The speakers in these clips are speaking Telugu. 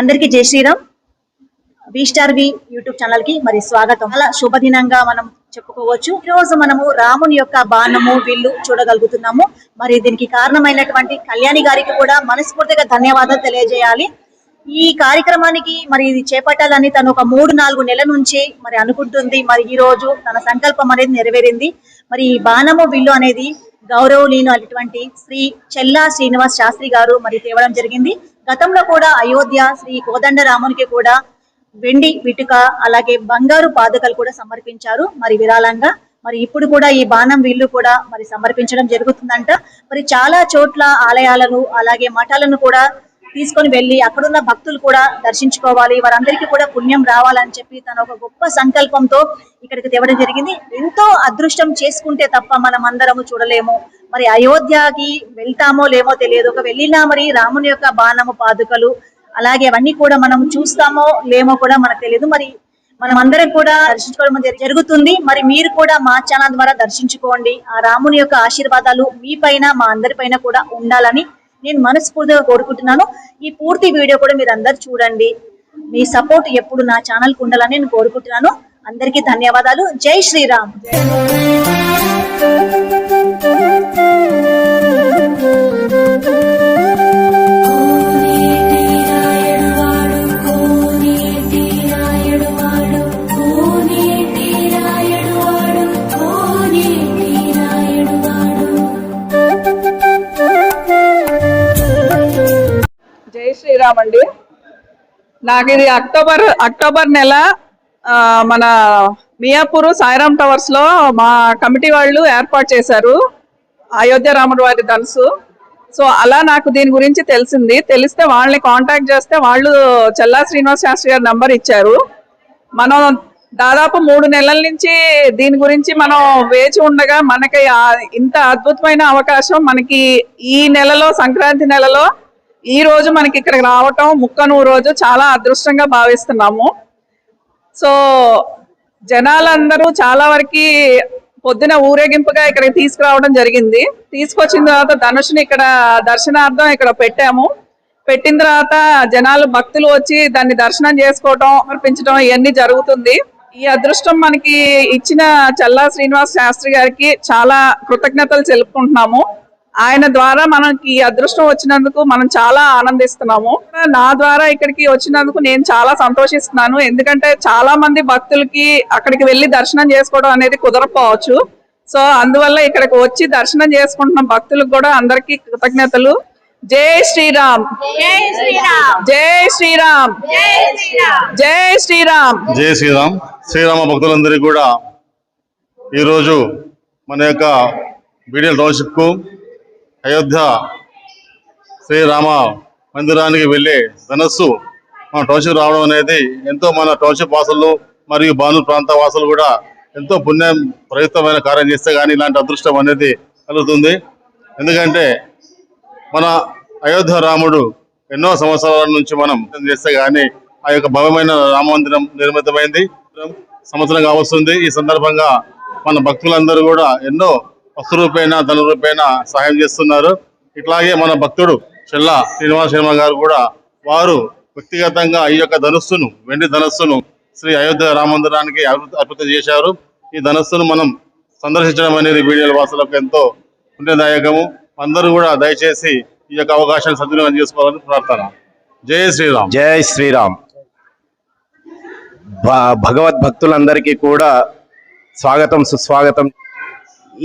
అందరికీ Jai Shriram. V star V YouTube ఛానల్కి మరి స్వాగతం. అలా శుభదినంగా మనం చెప్పుకోవచ్చు. ఈ రోజు మనము రాముని యొక్క బాణము విల్లు చూడగలుగుతున్నాము. మరి దీనికి కారణమైనటువంటి కళ్యాణి గారికి కూడా మనస్ఫూర్తిగా ధన్యవాదాలు తెలియజేయాలి. ఈ కార్యక్రమానికి మరి ఇది చేపట్టాలని తను ఒక మూడు నాలుగు నెలల నుంచి మరి అనుకుంటుంది. మరి ఈ రోజు తన సంకల్పం అనేది నెరవేరింది. మరి ఈ బాణము విల్లు అనేది గౌరవలీను అనేటువంటి శ్రీ చెల్లా శ్రీనివాస్ శాస్త్రి గారు మరి తేవడం జరిగింది. గతంలో కూడా అయోధ్య శ్రీ కోదండ రామునికి కూడా వెండి విటుక అలాగే బంగారు పాదకలు కూడా సమర్పించారు. మరి విరాళంగా మరి ఇప్పుడు కూడా ఈ బాణం వీళ్ళు కూడా మరి సమర్పించడం జరుగుతుందంట. మరి చాలా చోట్ల ఆలయాలను అలాగే మఠాలను కూడా తీసుకొని వెళ్ళి అక్కడున్న భక్తులు కూడా దర్శించుకోవాలి. వారందరికీ కూడా పుణ్యం రావాలని చెప్పి తన ఒక గొప్ప సంకల్పంతో ఇక్కడికి తేవడం జరిగింది. ఎంతో అదృష్టం చేసుకుంటే తప్ప మనం అందరము చూడలేము. మరి అయోధ్యకి వెళ్తామో లేమో తెలియదు. ఒక వెళ్ళినా మరి రాముని యొక్క బాణము పాదుకలు అలాగే అవన్నీ కూడా మనం చూస్తామో లేమో కూడా మనకు తెలియదు. మరి మనం అందరం కూడా దర్శించుకోవడం జరుగుతుంది. మరి మీరు కూడా మా ఛానల్ ద్వారా దర్శించుకోండి. ఆ రాముని యొక్క ఆశీర్వాదాలు మీ పైన మా అందరి పైన కూడా ఉండాలని నేను మనస్ఫూర్తిగా కోరుకుంటున్నాను. ఈ పూర్తి వీడియో కూడా మీరు అందరు చూడండి. మీ సపోర్ట్ ఎప్పుడు నా ఛానల్కు ఉండాలని నేను కోరుకుంటున్నాను. అందరికీ ధన్యవాదాలు. జై శ్రీరామ్. శ్రీరామ్ అండి నాకు ఇది అక్టోబర్ అక్టోబర్ నెల మన మియాపూర్ సాయిరామ్ టవర్స్లో మా కమిటీ వాళ్ళు ఏర్పాటు చేశారు. అయోధ్య రాముడు వారి ధనుసు. సో అలా నాకు దీని గురించి తెలిసింది. తెలిస్తే వాళ్ళని కాంటాక్ట్ చేస్తే వాళ్ళు చెల్లా శ్రీనివాస్ శాస్త్రి గారి నంబర్ ఇచ్చారు. మనం దాదాపు మూడు నెలల నుంచి దీని గురించి మనం వేచి ఉండగా మనకి ఇంత అద్భుతమైన అవకాశం మనకి ఈ నెలలో సంక్రాంతి నెలలో ఈ రోజు మనకి ఇక్కడికి రావటం ముక్కను రోజు చాలా అదృష్టంగా భావిస్తున్నాము. సో జనాలందరూ చాలా వరకు పొద్దున ఊరేగింపుగా ఇక్కడికి తీసుకురావడం జరిగింది. తీసుకొచ్చిన తర్వాత ధనుషుని ఇక్కడ దర్శనార్థం ఇక్కడ పెట్టాము. పెట్టిన తర్వాత జనాలు భక్తులు వచ్చి దాన్ని దర్శనం చేసుకోవటం అర్పించడం ఇవన్నీ జరుగుతుంది. ఈ అదృష్టం మనకి ఇచ్చిన చల్లా శ్రీనివాస్ శాస్త్రి గారికి చాలా కృతజ్ఞతలు తెలుపుకుంటున్నాము. ఆయన ద్వారా మనకి ఈ అదృష్టం వచ్చినందుకు మనం చాలా ఆనందిస్తున్నాము. నా ద్వారా ఇక్కడికి వచ్చినందుకు నేను చాలా సంతోషిస్తున్నాను. ఎందుకంటే చాలా మంది భక్తులకి అక్కడికి వెళ్ళి దర్శనం చేసుకోవడం అనేది కుదరకపోవచ్చు. సో అందువల్ల ఇక్కడికి వచ్చి దర్శనం చేసుకుంటున్న భక్తులకు కూడా అందరికీ కృతజ్ఞతలు. జై శ్రీరామ్. జై శ్రీరామ్. జై శ్రీరామ్. జై శ్రీరామ్. జై శ్రీరామ్. శ్రీరామ. భక్తులందరికీ కూడా ఈరోజు మన యొక్క బీడియల్ టౌన్షిప్కు అయోధ్య శ్రీరామ మందిరానికి వెళ్ళే ధనస్సు మన టౌన్షిప్ రావడం అనేది ఎంతో మన టౌన్షిప్ వాసులు మరియు బాను ప్రాంత వాసులు కూడా ఎంతో పుణ్యం ప్రయుక్తమైన కార్యం చేస్తే కానీ ఇలాంటి అదృష్టం అనేది కలుగుతుంది. ఎందుకంటే మన అయోధ్య రాముడు ఎన్నో సంవత్సరాల నుంచి మనం చేస్తే కానీ ఆ యొక్క భవ్యమైన రామ మందిరం నిర్మితమైంది. సంవత్సరం కావస్తుంది ఈ సందర్భంగా మన భక్తులందరూ కూడా ఎన్నో వస్తు రూపేణ ధన రూపేణ సహాయం చేస్తున్నారు. ఇట్లాగే మన భక్తుడు చెల్ల శ్రీనివాస శర్మ గారు కూడా వారు వ్యక్తిగతంగా ఈ యొక్క ధనుస్సును వెండి ధనస్సును శ్రీ అయోధ్య రామందిరానికి అభివృద్ధి అర్పితం చేశారు. ఈ ధనస్సును మనం సందర్శించడం అనేది వీడియోల వాసులకు ఎంతో పుణ్యదాయకము. అందరూ కూడా దయచేసి ఈ యొక్క అవకాశాన్ని సద్వినియోగం చేసుకోవాలని ప్రార్థన. జై శ్రీరామ్. జై శ్రీరామ్. భ- భగవద్ భక్తులందరికీ కూడా స్వాగతం సుస్వాగతం.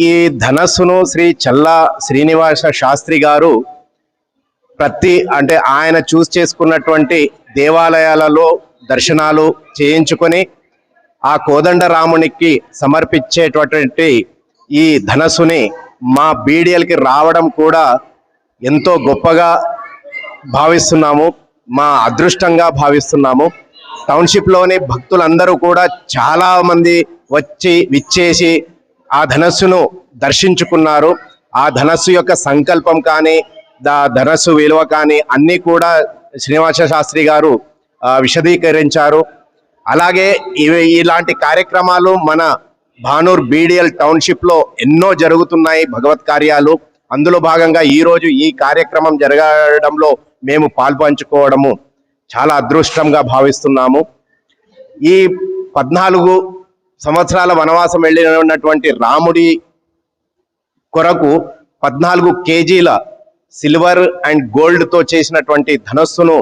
ఈ ధనస్సును శ్రీ చల్లా శ్రీనివాస శాస్త్రి గారు ప్రతి అంటే ఆయన చూస్ చేసుకున్నటువంటి దేవాలయాలలో దర్శనాలు చేయించుకొని ఆ కోదండ రామునికి సమర్పించేటటువంటి ఈ ధనస్సుని మా బీడిఎల్కి రావడం కూడా ఎంతో గొప్పగా భావిస్తున్నాము మా అదృష్టంగా భావిస్తున్నాము. టౌన్షిప్లోని భక్తులందరూ కూడా చాలామంది వచ్చి విచ్చేసి ఆ ధనస్సును దర్శించుకున్నారు. ఆ ధనస్సు యొక్క సంకల్పం కానీ దా ధనస్సు విలువ కానీ అన్నీ కూడా శ్రీనివాస శాస్త్రి గారు విశదీకరించారు. అలాగే ఇవి ఇలాంటి కార్యక్రమాలు మన భానూర్ బీడిఎల్ టౌన్షిప్లో ఎన్నో జరుగుతున్నాయి భగవత్ కార్యాలు. అందులో భాగంగా ఈరోజు ఈ కార్యక్రమం జరగడంలో మేము పాల్పంచుకోవడము చాలా అదృష్టంగా భావిస్తున్నాము. ఈ పద్నాలుగు సంవత్సరాల వనవాసం వెళ్ళినటువంటి రాముడి కొరకు పద్నాలుగు కేజీల సిల్వర్ అండ్ గోల్డ్తో చేసినటువంటి ధనస్సును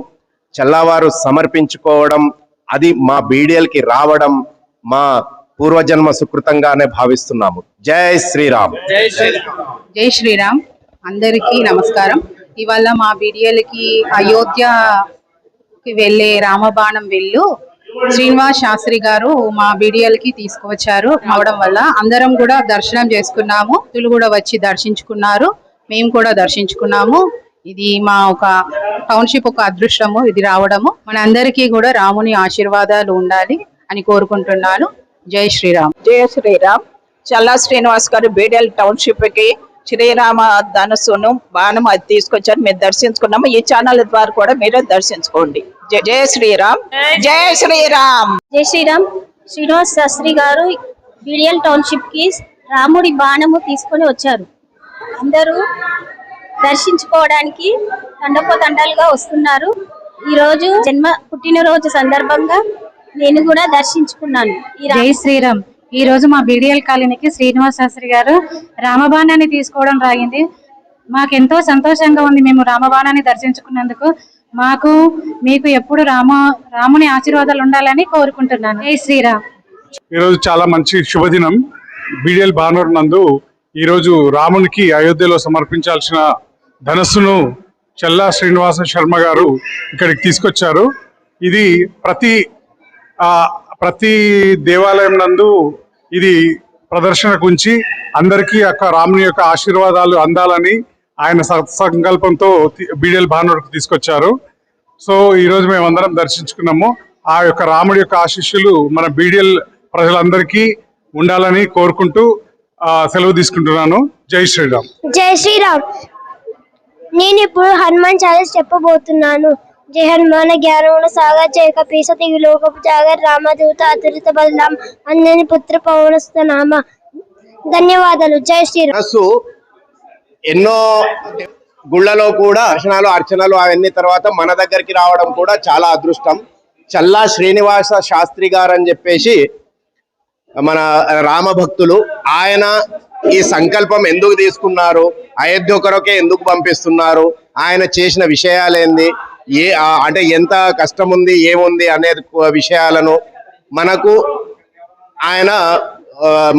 చల్లావారు సమర్పించుకోవడం అది మా BDL కి రావడం మా పూర్వజన్మ సుకృతంగానే భావిస్తున్నాము. జై శ్రీరామ్. జై శ్రీరామ్. అందరికీ నమస్కారం. ఇవాళ మా బీడిఎల్కి అయోధ్యకి వెళ్ళే రామబాణం వెళ్ళు. శ్రీనివాస్ శాస్త్రి గారు మా బీడిఎల్కి తీసుకువచ్చారు. అవడం వల్ల అందరం కూడా దర్శనం చేసుకున్నాము. తులు కూడా వచ్చి దర్శించుకున్నారు. మేము కూడా దర్శించుకున్నాము. ఇది మా ఒక టౌన్షిప్ ఒక అదృష్టము. ఇది రావడము. మన అందరికీ కూడా రాముని ఆశీర్వాదాలు ఉండాలి అని కోరుకుంటున్నాను. జై శ్రీరామ్. జయ శ్రీరామ్. చల్లా శ్రీనివాస్ గారు బీడెల్ టౌన్షిప్కి శ్రీరామ ధనుసును బాణం అది తీసుకొచ్చారు. మేము దర్శించుకున్నాము. ఈ ఛానల్ ద్వారా కూడా మీరే దర్శించుకోండి. జయ- జయ శ్రీరామ్. జయ శ్రీరామ్. జై శ్రీరామ్. శ్రీనివాస్ శాస్త్రి గారు బిడియల్ టౌన్షిప్కి రాముడి బాణము తీసుకొని వచ్చారు. అందరూ దర్శించుకోవడానికి తండపోతండాలుగా వస్తున్నారు. ఈ రోజు జన్మ పుట్టినరోజు సందర్భంగా నేను కూడా దర్శించుకున్నాను. జై శ్రీరామ్. ఈ రోజు మా బీడిఎల్ కాలనీకి శ్రీనివాస్ శాస్త్రి గారు రామబాణాన్ని తీసుకోవడం రాగింది మాకెంతో సంతోషంగా ఉంది మేము రామబాణాన్ని దర్శించుకున్నందుకు. మాకు మీకు ఎప్పుడు రామ రాముని ఆశీర్వాదాలు ఉండాలని కోరుకుంటున్నాను. జై శ్రీరామ్. ఈరోజు చాలా మంచి శుభదినం. బీడిఎల్ బానూర్ నందు ఈరోజు రామునికి అయోధ్యలో సమర్పించాల్సిన ధనస్సును చెల్లా శ్రీనివాస శర్మ గారు ఇక్కడికి తీసుకొచ్చారు. ఇది ప్రతి ప్రతి దేవాలయం నందు ఇది ప్రదర్శనకు ఉంచి అందరికీ యొక్క రాముని యొక్క ఆశీర్వాదాలు అందాలని ఆయన స- సంకల్పంతో బీడిఎల్ తీసుకొచ్చారు. సో ఈరోజు మేమందరం దర్శించుకున్నాము. ఆ యొక్క రాముడి యొక్క ఆశీస్సులు మన బీడిఎల్ ప్రజలందరికీ ఉండాలని కోరుకుంటూ సెలవు తీసుకుంటున్నాను. జై శ్రీరామ్. జై శ్రీరామ్. నేను ఇప్పుడు హనుమాన్ చాలీస్ చెప్పబోతున్నాను. జై జ్ఞానమును జ్ఞానమున సాగర్ జయ లోకపు జాగర్ రామదూత అతిరిత బలరాం అందని పుత్ర పౌనస్త నామ ధన్యవాదాలు. జై శ్రీరాసు ఎన్నో గుళ్ళలో కూడా దర్శనాలు అర్చనలు అవన్నీ తర్వాత మన దగ్గరికి రావడం కూడా చాలా అదృష్టం. చల్లా శ్రీనివాస శాస్త్రి గారు అని చెప్పేసి మన రామ భక్తులు ఆయన ఈ సంకల్పం ఎందుకు తీసుకున్నారు? అయోధ్య కొరకే ఎందుకు పంపిస్తున్నారు? ఆయన చేసిన విషయాలేంది? ఏ అంటే ఎంత కష్టం ఉంది ఏముంది అనే విషయాలను మనకు ఆయన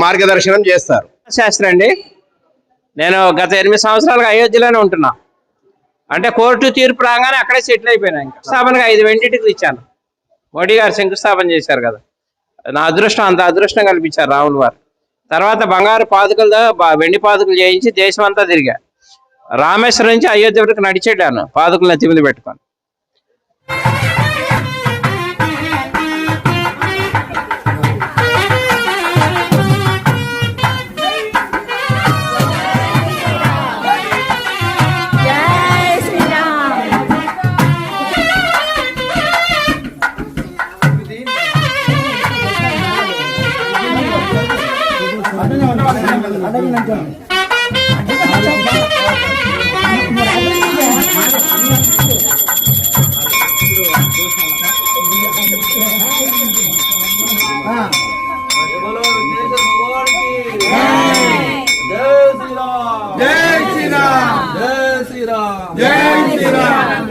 మార్గదర్శనం చేస్తారు. శాస్త్రి అండి నేను గత ఎనిమిది సంవత్సరాలుగా అయోధ్యలోనే ఉంటున్నా. అంటే కోర్టు తీర్పు రాగానే అక్కడే సెటిల్ అయిపోయినా ఇంకా. స్థాపనగా ఐదు వెంటిటికి ఇచ్చాను. మోడీ గారు శంకుస్థాపన చేశారు కదా. నా అదృష్టం అంత అదృష్టం కల్పించారు రాహుల్ వారు తర్వాత బంగారు పాదుకలతో వెండి పాదుకలు చేయించి దేశం అంతా తిరిగా. రామేశ్వరం నుంచి అయోధ్య వరకు Ada yang ada. శ్రీరామ్ జై శ్రీరామ్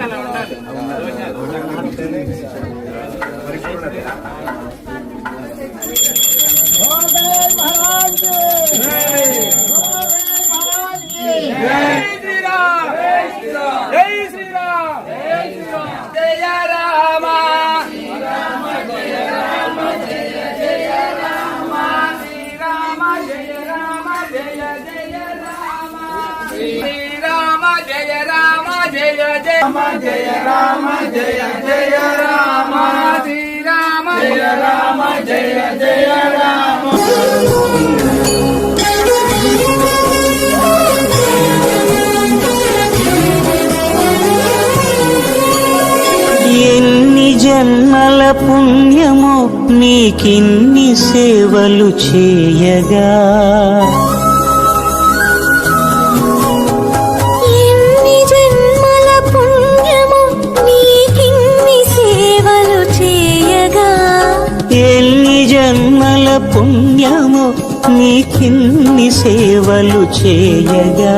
Yeah. జయ రామ జయ జయ రామ జయ జయ రామ ఎన్ని జన్మల పుణ్యమో నీకిన్ని సేవలు చేయగా ఎన్ని జన్మల పుణ్యము నీకిన్ని సేవలు నీకిన్ని సేవలు చేయగా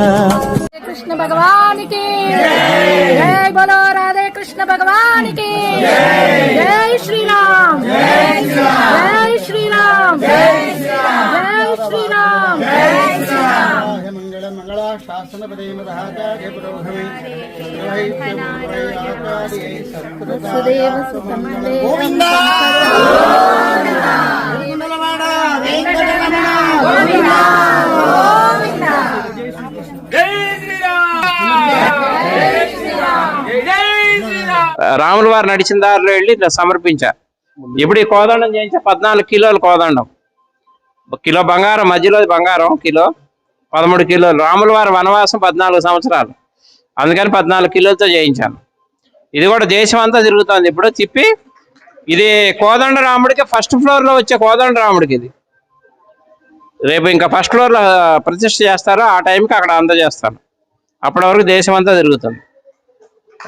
కృష్ణ భగవానికి జై బలో రాధే కృష్ణ భగవానికి జై శ్రీరామ్ జై శ్రీరామ్ జై శ్రీరామ్ మంగళ మంగళ శాసనపదే మదాచార్య పురోగమే గోవింద రాముల వారు నడిచిన దారిలో వెళ్ళి ఇట్లా సమర్పించారు ఇప్పుడు ఈ కోదండం చేయించా పద్నాలుగు కిలోలు కోదండం. కిలో బంగారం మధ్యలో బంగారం కిలో పదమూడు కిలోలు రాముల వారి వనవాసం పద్నాలుగు సంవత్సరాలు. అందుకని పద్నాలుగు కిలోలతో చేయించాను. ఇది కూడా దేశం అంతా తిరుగుతోంది. ఇప్పుడు తిప్పి ఇది కోదండ రాముడికి ఫస్ట్ ఫ్లోర్లో వచ్చే కోదండ రాముడికి ఇది. రేపు ఇంకా ఫస్ట్ ఫ్లోర్లో ప్రతిష్ట చేస్తారో? ఆ టైంకి అక్కడ అందజేస్తాను అప్పటి వరకు దేశం అంతా తిరుగుతుంది.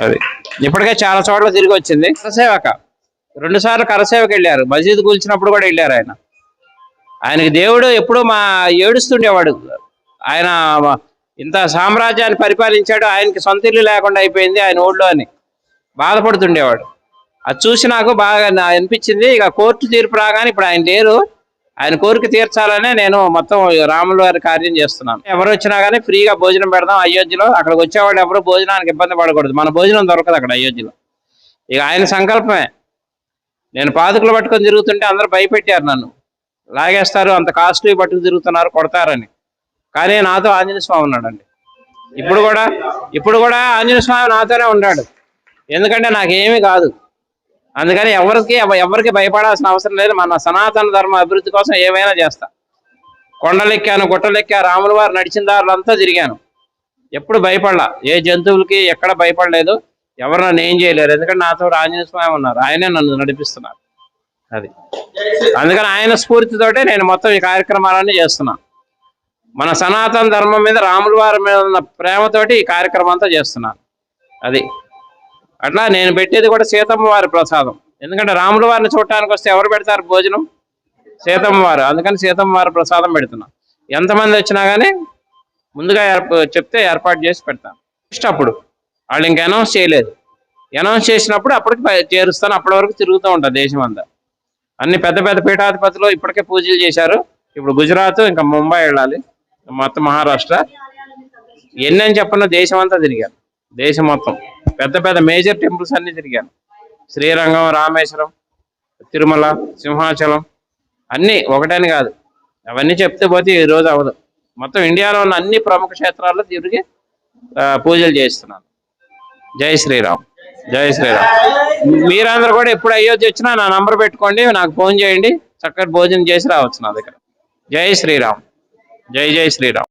అది. ఇప్పటికే చాలా చోట్ల తిరిగి వచ్చింది. కరసేవక. రెండు సార్లు కరసేవకి వెళ్ళారు. మసీద్ కూల్చినప్పుడు కూడా వెళ్ళారు ఆయన. ఆయనకి దేవుడు ఎప్పుడు మా ఏడుస్తుండేవాడు ఆయన ఇంత సామ్రాజ్యాన్ని పరిపాలించాడు. ఆయనకి సొంత ఇల్లు లేకుండా అయిపోయింది ఆయన ఊళ్ళో అని. బాధపడుతుండేవాడు. అది చూసి నాకు బాగా నా- అనిపించింది. ఇక కోర్టు తీర్పు రాగానే ఇప్పుడు ఆయన లేరు. ఆయన కోరిక తీర్చాలనే నేను మొత్తం రాముల వారి కార్యం చేస్తున్నాను. ఎవరు వచ్చినా కానీ ఫ్రీగా భోజనం పెడదాం అయోధ్యలో. అక్కడికి వచ్చేవాళ్ళు ఎవరు భోజనానికి ఇబ్బంది పడకూడదు. మన భోజనం దొరకదు అక్కడ అయోధ్యలో. ఇక ఆయన సంకల్పమే. నేను పాదుకులు పట్టుకొని తిరుగుతుంటే అందరూ భయపెట్టారు నన్ను. లాగేస్తారు అంత కాస్ట్లీ పట్టుకు తిరుగుతున్నారు కొడతారని. కానీ నాతో ఆంజనేయ స్వామి ఉన్నాడండి. ఇప్పుడు కూడా ఇప్పుడు కూడా ఆంజనేయ స్వామి నాతోనే ఉన్నాడు. ఎందుకంటే నాకేమీ కాదు. అందుకని ఎవరికి ఎవరికి భయపడాల్సిన అవసరం లేదు. మన సనాతన ధర్మ అభివృద్ధి కోసం ఏమైనా చేస్తా. కొండలెక్కాను గుట్టలెక్కా రాముల వారు నడిచిన దారులంతా తిరిగాను. ఎప్పుడు భయపడలా. ఏ జంతువులకి ఎక్కడ భయపడలేదు. ఎవరు నన్ను ఏం చేయలేరు ఎందుకంటే నాతో ఆంజనేయ స్వామి ఉన్నారు. ఆయనే నన్ను నడిపిస్తున్నారు. అది. అందుకని ఆయన స్ఫూర్తితోటే నేను మొత్తం ఈ కార్యక్రమాలన్నీ చేస్తున్నాను మన సనాతన ధర్మం మీద రాముల వారి మీద ఉన్న ప్రేమతోటి ఈ కార్యక్రమం అంతా చేస్తున్నాను అది. అట్లా నేను పెట్టేది కూడా సీతమ్మ వారి ప్రసాదం. ఎందుకంటే రాముల వారిని చూడటానికి వస్తే ఎవరు పెడతారు భోజనం? సీతమ్మ వారు. అందుకని సీతమ్మ వారి ప్రసాదం పెడుతున్నా. ఎంతమంది వచ్చినా కానీ ముందుగా చెప్తే ఏర్పాటు చేసి పెడతాను నెక్స్ట్ అప్పుడు. వాళ్ళు ఇంకా అనౌన్స్ చేయలేదు. అనౌన్స్ చేసినప్పుడు అప్పటికి చేరుస్తాను. అప్పటి వరకు తిరుగుతూ ఉంటా దేశం అంతా. అన్ని పెద్ద పెద్ద పీఠాధిపతులు ఇప్పటికే పూజలు చేశారు. ఇప్పుడు గుజరాత్ ఇంకా ముంబై వెళ్ళాలి. మొత్తం మహారాష్ట్ర. ఎన్ని అని చెప్పిన దేశం అంతా తిరిగాను దేశం మొత్తం. పెద్ద పెద్ద మేజర్ టెంపుల్స్ అన్ని తిరిగాను. శ్రీరంగం రామేశ్వరం తిరుమల సింహాచలం అన్నీ ఒకటని కాదు. అవన్నీ చెప్తే పోతే ఈ రోజు అవ్వదు. మొత్తం ఇండియాలో ఉన్న అన్ని ప్రముఖ క్షేత్రాల్లో తిరిగి పూజలు చేస్తున్నాను జై శ్రీరామ్. జై శ్రీరామ్. మీరందరూ కూడా ఎప్పుడు అయోధ్య వచ్చినా నా నంబర్ పెట్టుకోండి నాకు ఫోన్ చేయండి. చక్కటి భోజనం చేసి రావచ్చు నా దగ్గర. జై శ్రీరామ్. జై జై శ్రీరామ్.